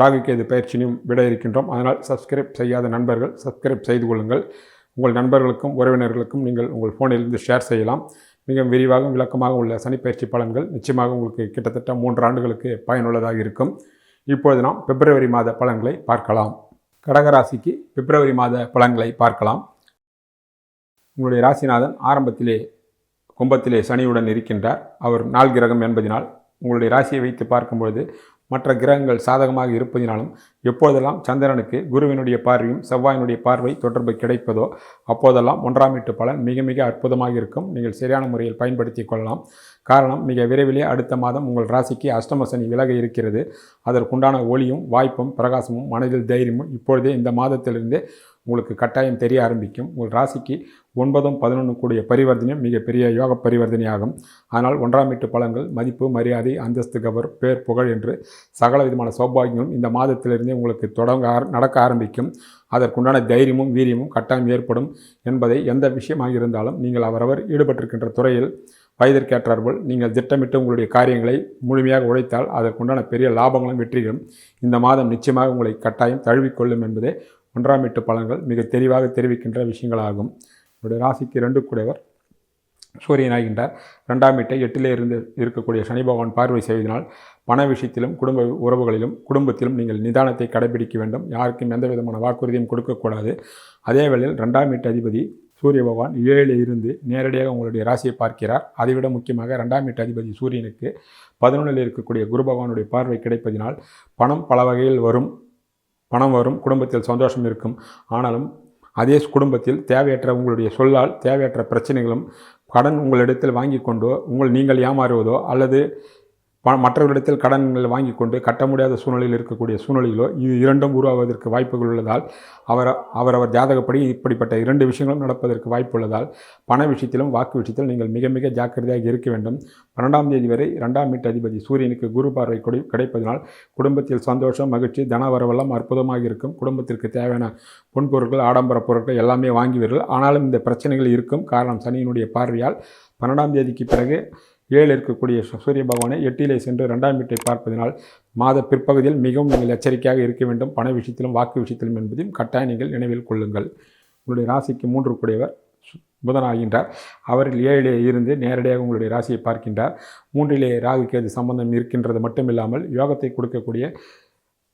ராகுகேது பயிற்சியினையும் விட இருக்கின்றோம். அதனால் சப்ஸ்கிரைப் செய்யாத நண்பர்கள் சப்ஸ்கிரைப் செய்து கொள்ளுங்கள். உங்கள் நண்பர்களுக்கும் உறவினர்களுக்கும் நீங்கள் உங்கள் ஃபோனிலிருந்து ஷேர் செய்யலாம். மிக விரிவாகவும் விளக்கமாக உள்ள சனிப்பயிற்சி பலன்கள் நிச்சயமாக உங்களுக்கு கிட்டத்தட்ட மூன்று ஆண்டுகளுக்கு பயனுள்ளதாக இருக்கும். இப்பொழுது நாம் பிப்ரவரி மாத பலன்களை பார்க்கலாம். கடகராசிக்கு பிப்ரவரி மாத பலன்களை பார்க்கலாம். உங்களுடைய ராசிநாதன் ஆரம்பத்திலே கும்பத்திலே சனியுடன் இருக்கின்றார். அவர் நாள் கிரகம் என்பதினால் உங்களுடைய ராசியை வைத்து பார்க்கும்பொழுது மற்ற கிரகங்கள் சாதகமாக இருப்பதினாலும் எப்போதெல்லாம் சந்திரனுக்கு குருவினுடைய பார்வையும் செவ்வாயினுடைய பார்வை தொடர்பு கிடைப்பதோ அப்போதெல்லாம் ஒன்றாம் வீட்டு பலன் மிக மிக அற்புதமாக இருக்கும். நீங்கள் சரியான முறையில் பயன்படுத்தி கொள்ளலாம். காரணம் மிக விரைவிலே அடுத்த மாதம் உங்கள் ராசிக்கு அஷ்டமசனி விலக இருக்கிறது. அதற்குண்டான ஒளியும் வாய்ப்பும் பிரகாசமும் மனதில் தைரியமும் இப்பொழுதே இந்த மாதத்திலிருந்தே உங்களுக்கு கட்டாயம் தெரிய ஆரம்பிக்கும். உங்கள் ராசிக்கு ஒன்பதும் பதினொன்று கூடிய பரிவர்த்தனையும் மிகப்பெரிய யோக பரிவர்த்தனையாகும். ஆனால் ஒன்றாம் வீட்டு பலன்கள் மதிப்பு மரியாதை அந்தஸ்து கவர் பேர் புகழ் என்று சகல விதமான சௌபாகியங்களும் இந்த மாதத்திலிருந்தே உங்களுக்கு தொடங்க ஆர- நடக்க ஆரம்பிக்கும். அதற்குண்டான தைரியமும் வீரியமும் கட்டாயம் ஏற்படும் என்பதை எந்த விஷயமாக இருந்தாலும் நீங்கள் அவரவர் ஈடுபட்டிருக்கின்ற துறையில் வயதிற்கேற்றார்கள் நீங்கள் திட்டமிட்டு உங்களுடைய காரியங்களை முழுமையாக உழைத்தால் அதற்குண்டான பெரிய லாபங்களும் வெற்றிகளும் இந்த மாதம் நிச்சயமாக உங்களை கட்டாயம் தழுவிக்கொள்ளும் என்பதே ஒன்றாம் வீட்டு பலன்கள் மிக தெளிவாக தெரிவிக்கின்ற விஷயங்களாகும். உங்களுடைய ராசிக்கு ரெண்டு கூடையவர் சூரியன் ஆகின்றார். ரெண்டாம் வீட்டை எட்டிலே இருந்து இருக்கக்கூடிய சனி பகவான் பார்வை செய்வதனால் பண விஷயத்திலும் குடும்ப உறவுகளிலும் குடும்பத்திலும் நீங்கள் நிதானத்தை கடைபிடிக்க வேண்டும். யாருக்கும் எந்த விதமான வாக்குறுதியும் கொடுக்கக்கூடாது. அதே வேளையில் ரெண்டாம் வீட்டு அதிபதி சூரிய பகவான் ஏழில் இருந்து நேரடியாக உங்களுடைய ராசியை பார்க்கிறார். அதைவிட முக்கியமாக ரெண்டாம் வீட்டு அதிபதி சூரியனுக்கு பதினொன்றில் இருக்கக்கூடிய குரு பகவானுடைய பார்வை கிடைப்பதினால் பணம் பல வகையில் வரும். பணம் வரும் குடும்பத்தில் சந்தோஷம் இருக்கும். ஆனாலும் அதே குடும்பத்தில் தேவையற்ற உங்களுடைய சொல்லால் தேவையற்ற பிரச்சனைகளும் கடன் உங்களிடத்தில் வாங்கி கொண்டோ உங்கள் நீங்கள் ஏமாறுவதோ அல்லது மற்றவர்களிடத்தில் கடன்கள் வாங்கி கொண்டு கட்ட முடியாத சூழ்நிலையில் இருக்கக்கூடிய சூழ்நிலையிலோ இது இரண்டும் உருவாவதற்கு வாய்ப்புகள் உள்ளதால் அவர் அவரவர் ஜாதகப்படி இப்படிப்பட்ட இரண்டு விஷயங்களும் நடப்பதற்கு வாய்ப்பு உள்ளதால் பண விஷயத்திலும் வாக்கு விஷயத்திலும் நீங்கள் மிக மிக ஜாக்கிரதையாக இருக்க வேண்டும். பன்னெண்டாம் தேதி வரை ரெண்டாம் வீட்டு அதிபதி சூரியனுக்கு குரு பார்வை கொடி கிடைப்பதனால் குடும்பத்தில் சந்தோஷம் மகிழ்ச்சி தன வரவெல்லாம் அற்புதமாக இருக்கும். குடும்பத்திற்கு தேவையான பொன்பொருட்கள் ஆடம்பர பொருட்கள் எல்லாமே வாங்குவீர்கள். ஆனாலும் இந்த பிரச்சனைகள் இருக்கும். காரணம் சனியினுடைய பார்வையால் பன்னெண்டாம் தேதிக்கு பிறகு ஏழு இருக்கக்கூடிய சூரிய பகவானை எட்டிலே சென்று ரெண்டாம் வீட்டை பார்ப்பதனால் மாத பிற்பகுதியில் மிகவும் நீங்கள் எச்சரிக்கையாக இருக்க வேண்டும். பண விஷயத்திலும் வாக்கு விஷயத்திலும் என்பதையும் கட்டாயம் நீங்கள் நினைவில் கொள்ளுங்கள். உங்களுடைய ராசிக்கு மூன்று கூடியவர் சு- புதன் ஆகின்றார் அவரில் ஏழிலே இருந்து நேரடியாக உங்களுடைய ராசியை பார்க்கின்றார். மூன்றிலே ராகு கேது சம்பந்தம் இருக்கின்றது மட்டுமில்லாமல் யோகத்தை கொடுக்கக்கூடிய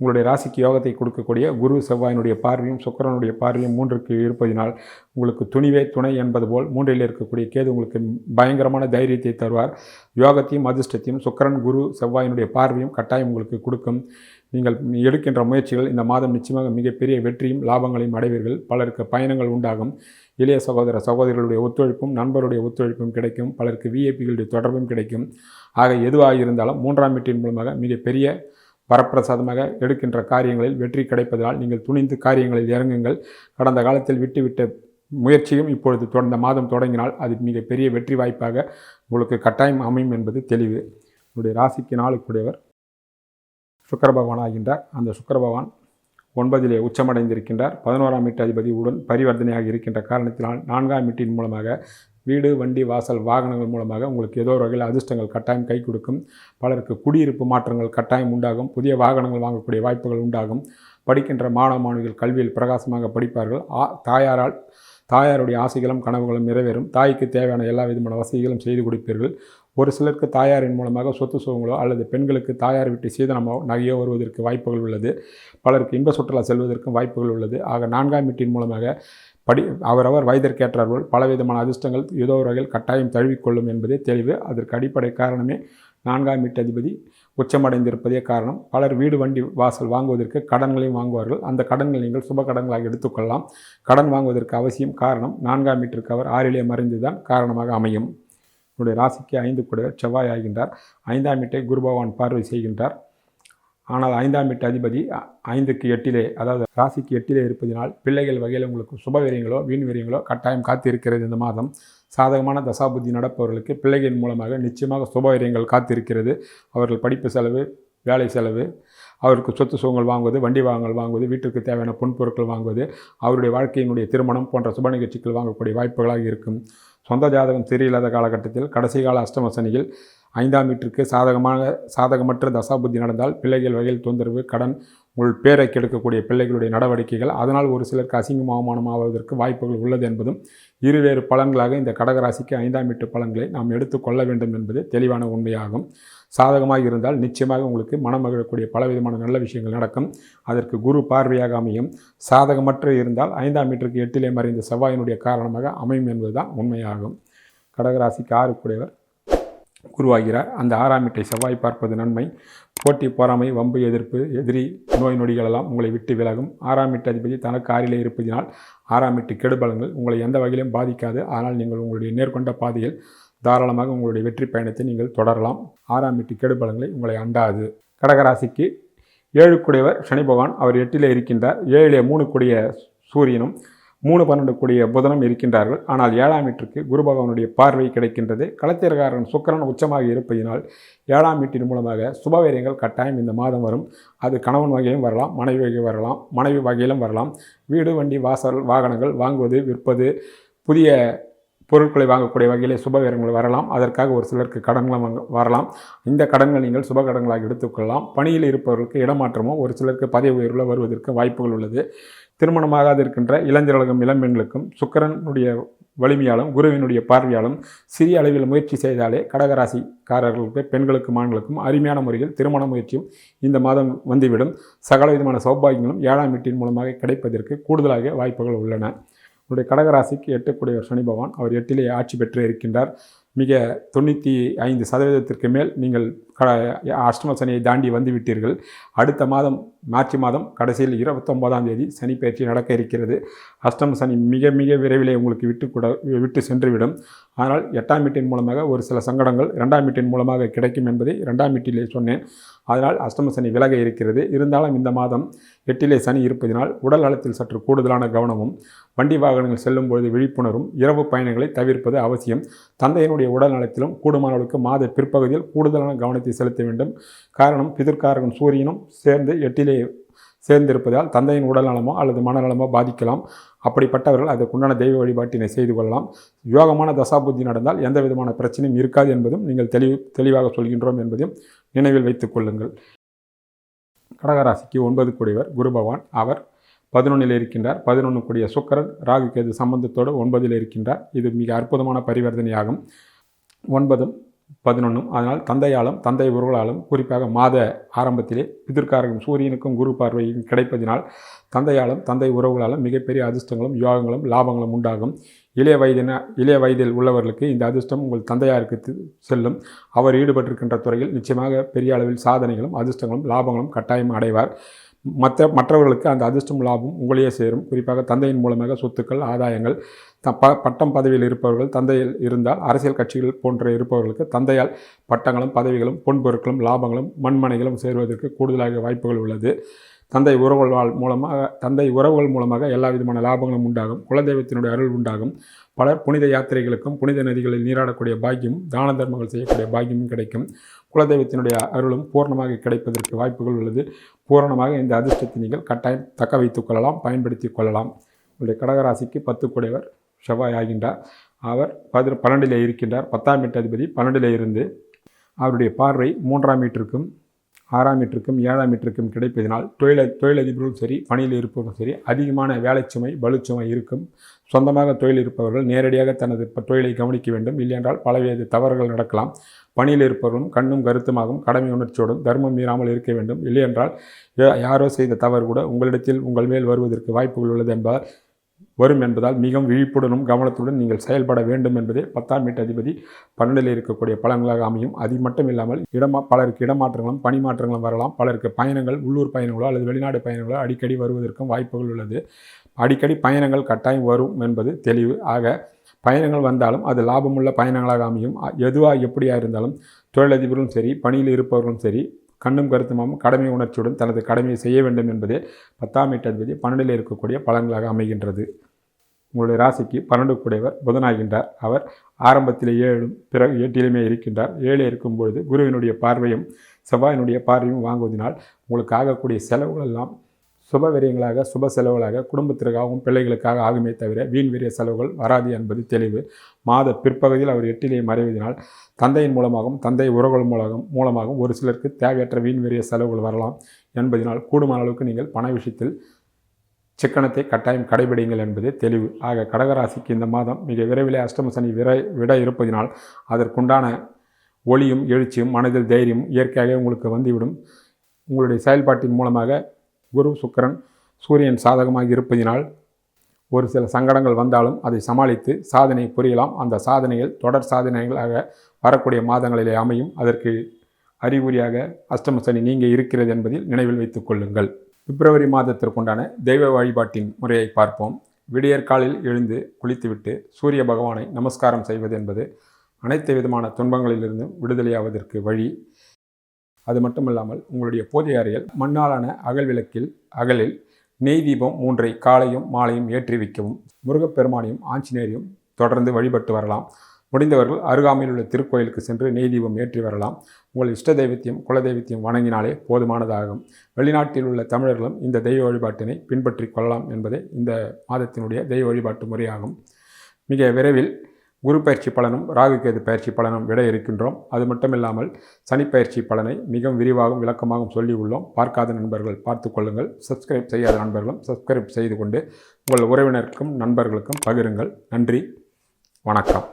உங்களுடைய ராசிக்கு யோகத்தை கொடுக்கக்கூடிய குரு செவ்வாயினுடைய பார்வையும் சுக்கரனுடைய பார்வையும் மூன்றுக்கு இருப்பதினால் உங்களுக்கு துணிவே துணை என்பது போல் மூன்றில் இருக்கக்கூடிய கேது உங்களுக்கு பயங்கரமான தைரியத்தை தருவார். யோகத்தையும் அதிர்ஷ்டத்தையும் சுக்கரன் குரு செவ்வாயினுடைய பார்வையும் கட்டாயம் உங்களுக்கு கொடுக்கும். நீங்கள் எடுக்கின்ற முயற்சிகள் இந்த மாதம் நிச்சயமாக மிகப்பெரிய வெற்றியும் லாபங்களையும் அடைவீர்கள். பலருக்கு பயணங்கள் உண்டாகும். இளைய சகோதர சகோதரிகளுடைய ஒத்துழைப்பும் நண்பருடைய ஒத்துழைப்பும் கிடைக்கும். பலருக்கு விஐபிகளுடைய தொடர்பும் கிடைக்கும். ஆக எதுவாக இருந்தாலும் மூன்றாம் வீட்டின் மூலமாக மிகப்பெரிய வரப்பிரசாதமாக எடுக்கின்ற காரியங்களில் வெற்றி கிடைப்பதால் நீங்கள் துணிந்து காரியங்களில் இறங்குங்கள். கடந்த காலத்தில் விட்டுவிட்ட முயற்சியும் இப்பொழுது தொடர்ந்த மாதம் தொடங்கினால் அது மிகப்பெரிய வெற்றி வாய்ப்பாக உங்களுக்கு கட்டாயம் அமையும் என்பது தெளிவு. உங்களுடைய ராசிக்கு நாளுக்குடையவர் சுக்கர பகவான் ஆகின்றார் அந்த சுக்கர பகவான் ஒன்பதிலே உச்சமடைந்திருக்கின்றார். பதினோராம் வீட்டு அதிபதி உடன் பரிவர்த்தனையாக இருக்கின்ற காரணத்தினால் நான்காம் வீட்டின் மூலமாக வீடு வண்டி வாசல் வாகனங்கள் மூலமாக உங்களுக்கு ஏதோ ஒரு வகையில் அதிர்ஷ்டங்கள் கட்டாயம் கை கொடுக்கும். பலருக்கு குடியிருப்பு மாற்றங்கள் கட்டாயம் உண்டாகும். புதிய வாகனங்கள் வாங்கக்கூடிய வாய்ப்புகள் உண்டாகும். படிக்கின்ற மாணவ மாணவிகள் கல்வியில் பிரகாசமாக படிப்பார்கள். ஆ தாயாரால் தாயாருடைய ஆசைகளும் கனவுகளும் நிறைவேறும். தாய்க்கு தேவையான எல்லா விதமான வசதிகளும் செய்து கொடுப்பீர்கள். ஒரு சிலருக்கு தாயாரின் மூலமாக சொத்து சுகங்களோ அல்லது பெண்களுக்கு தாயார் விட்டு சீதனமோ நகையோ வருவதற்கு வாய்ப்புகள் உள்ளது. பலருக்கு இன்ப சுற்றுலா செல்வதற்கும் வாய்ப்புகள் உள்ளது. ஆக நான்காம் வீட்டின் மூலமாக படி அவரவர் வயதிற்கேற்றார்கள் பலவிதமான அதிர்ஷ்டங்கள் ஏதோ வகையில் கட்டாயம் தழுவிக்கொள்ளும் என்பதே தெளிவு. அதற்கு அடிப்படை காரணமே நான்காம் வீட்டு அதிபதி உச்சமடைந்திருப்பதே காரணம். பலர் வீடு வண்டி வாசல் வாங்குவதற்கு கடன்களையும் வாங்குவார்கள். அந்த கடன்களை நீங்கள் சுப கடன்களாக எடுத்துக்கொள்ளலாம். கடன் வாங்குவதற்கு அவசியம் காரணம் நான்காம் வீட்டிற்கு அவர் ஆறிலே மறைந்துதான் காரணமாக அமையும். என்னுடைய ராசிக்கு ஐந்து கூட செவ்வாய் ஆகின்றார். ஐந்தாம் வீட்டை குரு பகவான் பார்வை செய்கின்றார். ஆனால் ஐந்தாம் வீட்டு அதிபதி ஐந்துக்கு எட்டிலே அதாவது ராசிக்கு எட்டிலே இருப்பதினால் பிள்ளைகள் வகையில் உங்களுக்கு சுபவீரியங்களோ வீண் வீரியங்களோ கட்டாயம் காத்திருக்கிறது இந்த மாதம். சாதகமான தசாபுத்தி நடப்பவர்களுக்கு பிள்ளைகளின் மூலமாக நிச்சயமாக சுபவீரியங்கள் காத்திருக்கிறது. அவர்கள் படிப்பு செலவு வேலை செலவு அவருக்கு சொத்து சுகங்கள் வாங்குவது வண்டி வாகனங்கள் வாங்குவது வீட்டிற்கு தேவையான பொன்பொருட்கள் வாங்குவது அவருடைய வாழ்க்கையினுடைய திருமணம் போன்ற சுப நிகழ்ச்சிகள் வாங்கக்கூடிய வாய்ப்புகளாக இருக்கும். சொந்த ஜாதகம் சரியில்லாத காலகட்டத்தில் கடைசி கால அஷ்டம சனியில் ஐந்தாம் வீட்டிற்கு சாதகமாக சாதகமற்ற தசாபுத்தி நடந்தால் பிள்ளைகள் வகையில் தொந்தரவு கடன் உங்கள் பேரை கெடுக்கக்கூடிய பிள்ளைகளுடைய நடவடிக்கைகள் அதனால் ஒரு சிலருக்கு அசிங்கம் அவமானம் ஆவதற்கு வாய்ப்புகள் உள்ளது என்பதும் இருவேறு பலன்களாக இந்த கடகராசிக்கு ஐந்தாம் வீட்டு பலன்களை நாம் எடுத்துக்கொள்ள வேண்டும் என்பது தெளிவான உண்மையாகும். சாதகமாக இருந்தால் நிச்சயமாக உங்களுக்கு மனம் மகிழக்கூடிய பலவிதமான நல்ல விஷயங்கள் நடக்கும். அதற்கு குரு பார்வையாக அமையும். சாதகமற்ற இருந்தால் ஐந்தாம் மீட்டருக்கு எட்டிலே மறைந்த செவ்வாயினுடைய காரணமாக அமையும் என்பதுதான் உண்மையாகும். கடகராசிக்கு ஆறுக்குடையவர் உருவாகிறார். அந்த ஆறாம் வீட்டை செவ்வாய் பார்ப்பது நன்மை. போட்டி பொறாமை வம்பு எதிர்ப்பு எதிரி நோய் நொடிகளெல்லாம் உங்களை விட்டு விலகும். ஆறாம் வீட்டு அதிபதி தனக்கு ஆறிலே இருப்பதினால் ஆறாம் வீட்டு கெடுபலங்கள் உங்களை எந்த வகையிலும் பாதிக்காது. ஆனால் நீங்கள் உங்களுடைய நேர்கொண்ட பாதையில் தாராளமாக உங்களுடைய வெற்றி பயணத்தை நீங்கள் தொடரலாம். ஆறாம் வீட்டு கெடுபலங்களை உங்களை அண்டாது. கடகராசிக்கு ஏழுக்குடையவர் சனி பகவான். அவர் எட்டிலே இருக்கின்றார். ஏழிலே மூணு கூடிய சூரியனும் மூணு பன்னெண்டு கூடிய புதனம் இருக்கின்றார்கள். ஆனால் ஏழாம் வீட்டிற்கு குரு பகவானுடைய பார்வை கிடைக்கின்றது. களத்திரகாரன் சுக்கிரன் உச்சமாக இருப்பதினால் ஏழாம் வீட்டின் மூலமாக சுபவீரியங்கள் கட்டாயம் இந்த மாதம் வரும். அது கணவன் வகையிலும் வரலாம் மனைவி வகை வரலாம் மனைவி வகையிலும் வரலாம். வீடு வண்டி வாசல் வாகனங்கள் வாங்குவது விற்பது புதிய பொருட்களை வாங்கக்கூடிய வகையிலே சுபவீரங்கள் வரலாம். அதற்காக ஒரு சிலருக்கு கடன்கள் வாங்க வரலாம். இந்த கடன்கள் நீங்கள் சுப கடன்களாக எடுத்துக்கொள்ளலாம். பணியில் இருப்பவர்களுக்கு இடமாற்றமோ ஒரு சிலருக்கு பதவி உயர்வில் வருவதற்கு வாய்ப்புகள் உள்ளது. திருமணமாகாது இருக்கின்ற இளைஞர்களுக்கும் இளம்பெண்களுக்கும் சுக்கரனுடைய வலிமையாலும் குருவினுடைய பார்வையாலும் சிறிய அளவில் முயற்சி செய்தாலே கடகராசிக்காரர்களுக்கு பெண்களுக்கும் ஆண்களுக்கும் அருமையான முறையில் திருமண முயற்சியும் இந்த மாதம் வந்துவிடும். சகல விதமான சௌபாகியங்களும் ஏழாம் வீட்டின் மூலமாக கிடைப்பதற்கு கூடுதலாக வாய்ப்புகள் உள்ளன. உங்களுடைய கடகராசிக்கு எட்டக்கூடியவர் சனி பகவான் அவர் எட்டிலே ஆட்சி பெற்று இருக்கின்றார். மிக தொண்ணூற்றி ஐந்து சதவீதத்திற்கு மேல் நீங்கள் அஷ்டம சனியை தாண்டி வந்து விட்டீர்கள். அடுத்த மாதம் மார்ச் மாதம் கடைசியில் இருபத்தொன்பதாம் தேதி சனி பயிற்சி நடக்க இருக்கிறது. அஷ்டம சனி மிக மிக விரைவிலே உங்களுக்கு விட்டு கூட விட்டு சென்றுவிடும். ஆனால் எட்டாம் வீட்டின் மூலமாக ஒரு சில சங்கடங்கள் இரண்டாம் வீட்டின் மூலமாக கிடைக்கும் என்பதை இரண்டாம் வீட்டிலே சொன்னேன். அதனால் அஷ்டம சனி விலக இருக்கிறது. இருந்தாலும் இந்த மாதம் எட்டிலே சனி இருப்பதினால் உடல் நலத்தில் சற்று கூடுதலான கவனமும் வண்டி வாகனங்கள் செல்லும் பொழுது விழிப்புணர்வும் இரவு பயணங்களை தவிர்ப்பது அவசியம். தந்தையினுடைய உடல் நலத்திலும் கூடுமானவர்களுக்கு மாத பிற்பகுதியில் கூடுதலான கவனத்தை செலுத்த வேண்டும். காரணம் பிதற்காரகன் சூரியனும் சேர்ந்து எட்டிலே சேர்ந்திருப்பதால் தந்தையின் உடல் நலமோ அல்லது மனநலமோ பாதிக்கலாம். அப்படிப்பட்டவர்கள் அதற்குண்டான தெய்வ வழிபாட்டினை செய்து கொள்ளலாம். யோகமான தசாபுத்தி நடந்தால் எந்த விதமான பிரச்சனையும் இருக்காது என்பதும் நீங்கள் தெளிவு தெளிவாக சொல்கின்றோம் என்பதையும் நினைவில் வைத்துக் கொள்ளுங்கள். கடகராசிக்கு ஒன்பது கூடியவர் குரு பகவான். அவர் பதினொன்றில் இருக்கின்றார். பதினொன்று கூடிய சுக்கரன் ராகு கேது சம்பந்தத்தோடு ஒன்பதில் இருக்கின்றார். இது மிக அற்புதமான பரிவர்த்தனையாகும். ஒன்பதும் பதினொன்றும் அதனால் தந்தையாலும் தந்தை உறவுகளாலும் குறிப்பாக மாத ஆரம்பத்திலே பிதிர்காரகம் சூரியனுக்கும் குரு பார்வையும் கிடைப்பதினால் தந்தையாலும் தந்தை உறவுகளாலும் மிகப்பெரிய அதிர்ஷ்டங்களும் யோகங்களும் லாபங்களும் உண்டாகும். இளைய வயதின இளைய வயதில் உள்ளவர்களுக்கு இந்த அதிர்ஷ்டம் உங்கள் தந்தையாருக்கு செல்லும். அவர் ஈடுபட்டிருக்கின்ற துறையில் நிச்சயமாக பெரிய அளவில் சாதனைகளும் அதிர்ஷ்டங்களும் லாபங்களும் கட்டாயம் அடைவார். மற்ற மற்றவர்களுக்கு அந்த அதிர்ஷ்டம் லாபம் உங்களையே சேரும். குறிப்பாக தந்தையின் மூலமாக சொத்துக்கள் ஆதாயங்கள் த ப பட்டம் பதவியில் இருப்பவர்கள் தந்தையில் இருந்தால் அரசியல் கட்சிகள் போன்ற இருப்பவர்களுக்கு தந்தையால் பட்டங்களும் பதவிகளும் பொன்பொருட்களும் லாபங்களும் மண்மனைகளும் சேருவதற்கு கூடுதலாக வாய்ப்புகள் உள்ளது. தந்தை உறவுகள் மூலமாக தந்தை உறவுகள் மூலமாக எல்லா விதமான லாபங்களும் உண்டாகும். குலதெய்வத்தினுடைய அருள் உண்டாகும். பலர் புனித யாத்திரைகளுக்கும் புனித நதிகளில் நீராடக்கூடிய பாக்கியம் தான தர்மங்கள் செய்யக்கூடிய பாக்கியமும் கிடைக்கும். குலதெய்வத்தினுடைய அருளும் பூர்ணமாக கிடைப்பதற்கு வாய்ப்புகள் உள்ளது. பூரணமாக இந்த அதிர்ஷ்டத்தை நீங்கள் கட்டாயம் தக்க வைத்துக் கொள்ளலாம் பயன்படுத்தி கொள்ளலாம். உங்களுடைய கடகராசிக்கு பத்து கூடையவர் செவ்வாய் ஆகின்றார். அவர் பதி பன்னெண்டிலே இருக்கின்றார். பத்தாம் வீட்டு அதிபதி பன்னெண்டிலே இருந்து அவருடைய பார்வை மூன்றாம் வீட்டிற்கும் ஆறாம் மீட்டருக்கும் ஏழாம் மீட்டருக்கும் கிடைப்பதனால் தொழில தொழிலதிபர்களும் சரி பணியில் இருப்பவர்களும் சரி அதிகமான வேலைச்சுமை பலுச்சுமை இருக்கும். சொந்தமாக தொழில் இருப்பவர்கள் நேரடியாக தனது தொழிலை கவனிக்க வேண்டும். இல்லையென்றால் பலவித தவறுகள் நடக்கலாம். பணியில் இருப்பவர்களும் கண்ணும் கருத்துமாகவும் கடமை உணர்ச்சியோடும் தர்மம் மீறாமல் இருக்க வேண்டும். இல்லையென்றால் யாரோ செய்த தவறு கூட உங்களிடத்தில் உங்கள் மேல் வருவதற்கு வாய்ப்புகள் உள்ளது என்பதால் வரும் என்பதால் மிகவும் விழிப்புடனும் கவனத்துடன் நீங்கள் செயல்பட வேண்டும் என்பதே பத்தாம் வீட்டு அதிபதி பன்னெண்டில் இருக்கக்கூடிய பலன்களாக அமையும். அது மட்டும் இல்லாமல் இடமா பலருக்கு இடமாற்றங்களும் பணி மாற்றங்களும் வரலாம். பலருக்கு பயணங்கள் உள்ளூர் பயணங்களோ அல்லது வெளிநாடு பயணங்களோ அடிக்கடி வருவதற்கும் வாய்ப்புகள் உள்ளது. அடிக்கடி பயணங்கள் கட்டாயம் வரும் என்பது தெளிவு. ஆக பயணங்கள் வந்தாலும் அது லாபமுள்ள பயணங்களாக அமையும். எதுவாக எப்படியாக இருந்தாலும் தொழிலதிபரும் சரி பணியில் இருப்பவர்களும் சரி கண்ணும் கருத்துமாகவும் கடமை உணர்ச்சியுடன் தனது கடமையை செய்ய வேண்டும் என்பதே பத்தாம் வீட்டதிபதி பன்னெண்டில் இருக்கக்கூடிய பலன்களாக அமைகின்றது. உங்களுடைய ராசிக்கு பன்னெண்டு கூடையவர் புதனாகின்றார். அவர் ஆரம்பத்தில் ஏழும் பிறகு எட்டிலுமே இருக்கின்றார். ஏழு இருக்கும் பொழுது குருவினுடைய பார்வையும் செவ்வாயினுடைய பார்வையும் வாங்குவதனால் உங்களுக்கு ஆகக்கூடிய செலவுகள் எல்லாம் சுப விரயங்களாக சுப செலவுகளாக குடும்பத்திற்காகவும் பிள்ளைகளுக்காக ஆகுமே தவிர வீண் விரிய செலவுகள் வராது என்பது தெளிவு. மாத பிற்பகுதியில் அவர் எட்டிலே மறைவதனால் தந்தையின் மூலமாகவும் தந்தை உறவுகள் மூலம் மூலமாகவும் ஒரு சிலருக்கு தேவையற்ற வீண் விரிய செலவுகள் வரலாம் என்பதனால் கூடுமான அளவுக்கு நீங்கள் பண விஷயத்தில் சிக்கனத்தை கட்டாயம் கடைபிடிங்கள் என்பதே தெளிவு. ஆக கடகராசிக்கு இந்த மாதம் மிக விரைவிலே அஷ்டம சனி விரை விட இருப்பதினால் அதற்குண்டான ஒளியும் எழுச்சியும் மனதில் தைரியம் இயற்கையாகவே உங்களுக்கு வந்துவிடும். உங்களுடைய செயல்பாட்டின் மூலமாக குரு சுக்கரன் சூரியன் சாதகமாக இருப்பதினால் ஒரு சில சங்கடங்கள் வந்தாலும் அதை சமாளித்து சாதனை புரியலாம். அந்த சாதனைகள் தொடர் சாதனைகளாக வரக்கூடிய மாதங்களிலே அமையும். அதற்கு அறிகுறியாக அஷ்டம சனி இருக்கிறது என்பதில் நினைவில் வைத்துக் கொள்ளுங்கள். பிப்ரவரி மாதத்திற்குண்டான தெய்வ வழிபாட்டின் முறையை பார்ப்போம். விடியற்காலில் எழுந்து குளித்துவிட்டு சூரிய பகவானை நமஸ்காரம் செய்வது என்பது அனைத்து விதமான துன்பங்களிலிருந்தும் விடுதலையாவதற்கு வழி. அது மட்டுமல்லாமல் உங்களுடைய பூஜை அறையில் மண்ணாலான அகல் விளக்கில் அகலில் நெய் தீபம் மூன்றை காலையும் மாலையும் ஏற்றி வைக்கவும். முருகப்பெருமானையும் ஆஞ்சநேயரையும் தொடர்ந்து வழிபட்டு வரலாம். முடிந்தவர்கள் அருகாமையில் உள்ள திருக்கோயிலுக்கு சென்று நெய் தீபம் ஏற்றி வரலாம். உங்கள் இஷ்ட தெய்வத்தையும் குலதெய்வத்தையும் வணங்கினாலே போதுமானதாகும். வெளிநாட்டில் உள்ள தமிழர்களும் இந்த தெய்வ வழிபாட்டினை பின்பற்றி கொள்ளலாம் என்பதே இந்த மாதத்தினுடைய தெய்வ வழிபாட்டு முறையாகும். மிக விரைவில் குரு பயிற்சி பலனும் ராகுகேது பயிற்சி பலனும் விட இருக்கின்றோம். அது மட்டும் இல்லாமல் சனி பயிற்சி பலனை மிகவும் விரிவாகவும் விளக்கமாகவும் சொல்லி உள்ளோம். பார்க்காத நண்பர்கள் பார்த்து கொள்ளுங்கள். சப்ஸ்கிரைப் செய்யாத நண்பர்களும் சப்ஸ்கிரைப் செய்து கொண்டு உங்கள் உறவினருக்கும் நண்பர்களுக்கும் பகிருங்கள். நன்றி. வணக்கம்.